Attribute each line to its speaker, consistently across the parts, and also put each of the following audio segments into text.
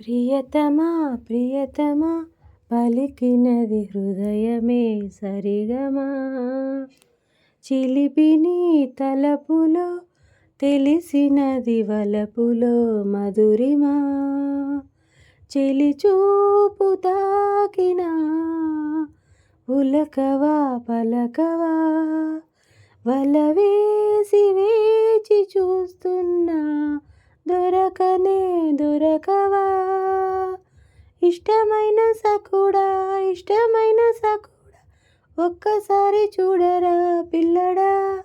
Speaker 1: ప్రియతమా ప్రియతమా పలికినది హృదయమే సరిగమా. చిలిపిని తలపులో తెలిసినది వలపులో మధురిమా. చెలిచూపు తాకిన ఉలకవా పలకవా. వలవేసి వేచి చూస్తున్నా దొరకనే దొరకవా? ఇష్టమైన సకుడా ఇష్టమైన సకుడా ఒక్కసారి చూడరా పిల్లడా?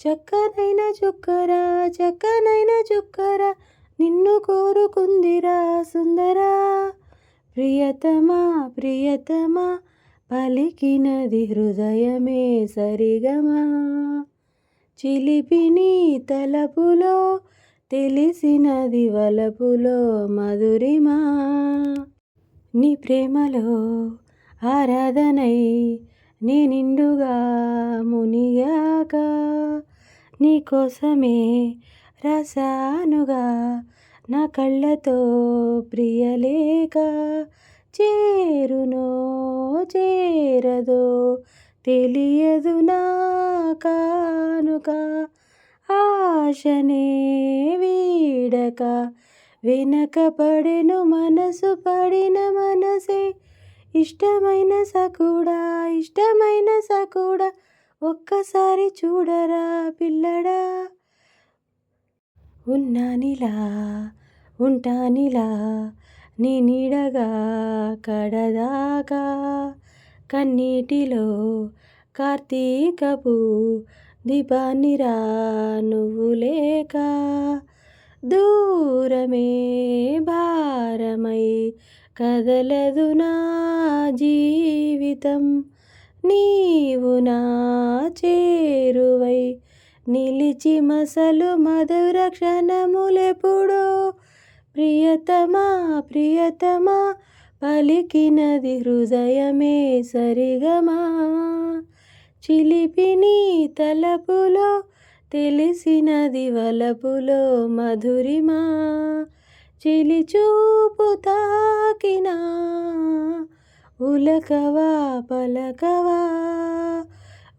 Speaker 1: చక్కనైన చుక్కరా చక్కనైన చుక్కరా నిన్ను కోరుకుందిరా సుందరా. ప్రియతమా ప్రియతమా పలికినది హృదయమే సరిగమా. చిలిపిని తలపులో తెలిసినది వలపులో మధురిమా. నీ ప్రేమలో ఆరాధనై నీ నిండుగా మునిగాక నీ కోసమే రసానుగా నా కళ్ళతో ప్రియలేక చేరునో చేరదో తెలియదు నా కానుక ఆశనే వీడక. వెనక పడెను మనసు పడిన మనసే. ఇష్టమైన సకుడా ఇష్టమైన సకుడా ఒక్కసారి చూడరా పిల్లడా. ఉన్నానిలా ఉంటానిలా నీ నీడగా కడదాకా. కన్నీటిలో కార్తీకపు దిబానిరా నువ్వు లేక దూరమే భారమై కదలదు నా జీవితం. నీవు నా చేరువై నిలిచి మసలు మధుర క్షణములెప్పుడో ప్రియతమా ప్రియతమా పలికినది హృదయమే సరిగమా. చిలిపిని తలపులో తెలిసినది వలపులో మధురిమా. చిలిచూపు తాకినా ఉలకవా పలకవా.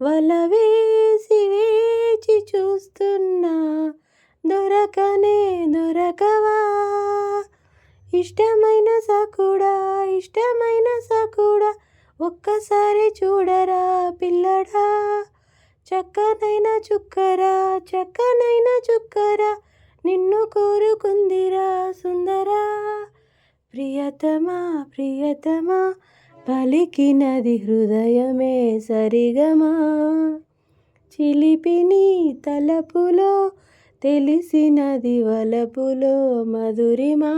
Speaker 1: వలవేసి వేచి చూస్తున్నా దొరకనే దొరకవా. ఇష్టమైన సకుడా ఇష్టమైన సకుడా ఒక్కసారి చూడరా పిల్లడా? చక్కనైన చుక్కరా చక్కనైన చుక్కరా నిన్ను కోరుకుందిరా సుందరా. ప్రియతమా ప్రియతమా పలికినది హృదయమే సరిగమా. చిలిపిని తలపులో తెలిసినది వలపులో మధురిమా.